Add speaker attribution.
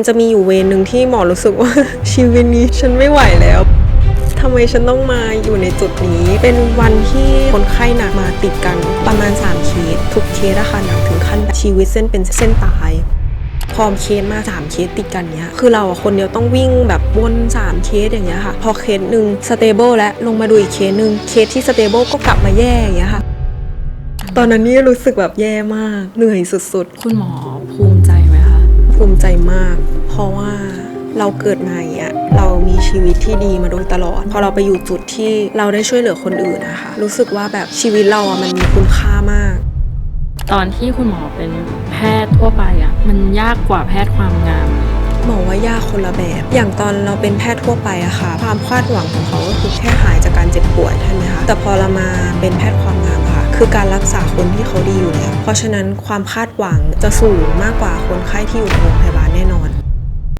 Speaker 1: มันจะมีอยู่เวรหนึ่งที่หมอรู้สึกว่า ชีวิตนี้ฉันไม่ไหวแล้วทำไมฉันต้องมาอยู่ในจุดนี้ เป็นวันที่คนไข้หนักมาติดกันประมาณ 3 เคส ทุกเคสอะค่ะหนักถึงขั้นแบบชีวิตเส้นเป็นเส้นตายพอมเคสมา3เคสติดกันเนี้ย คือเราคนเดียวต้องวิ่งแบบวน3เคสอย่างเงี้ยค่ะ พอเคสหนึ่งสเตเบิลแล้วลงมาดูอีกเคสหนึ่งเคสที่สเตเบิลก็กลับมาแย่อย่างเงี้ยค่ะ ตอนนั้นนี่รู้สึกแบบแย่มากเหนื่อยสุดๆ
Speaker 2: คุณหมอ ภูมิใจมา
Speaker 1: ก เพราะว่าเราเกิดมาอย่างเงี้ยเรามีชีวิตที่ดีมาโดยตลอด พอเราไปอยู่จุดที่เราได้ช่วยเหลือคนอื่นนะคะ รู้สึกว่าแบบชีวิตเราอะมันมีคุณค่ามาก
Speaker 2: ตอนที่คุณหมอเป็นแพทย์ทั่วไปอะมันยากกว่าแพทย์ความงาม
Speaker 1: หมอว่ายากคนละแบบ อย่างตอนเราเป็นแพทย์ทั่วไปอะค่ะ ความคาดหวังของเขาก็คือแค่หายจากการเจ็บป่วยใช่ไหมคะ แต่พอเรามาเป็นแพทย์ความงามอะ คือการรักษาคนที่เขาดีอยู่แล้ว เพราะฉะนั้นความคาดหวังจะสูงมากกว่าคนไข้ที่อยู่ในโรงพยาบาลแน่นอน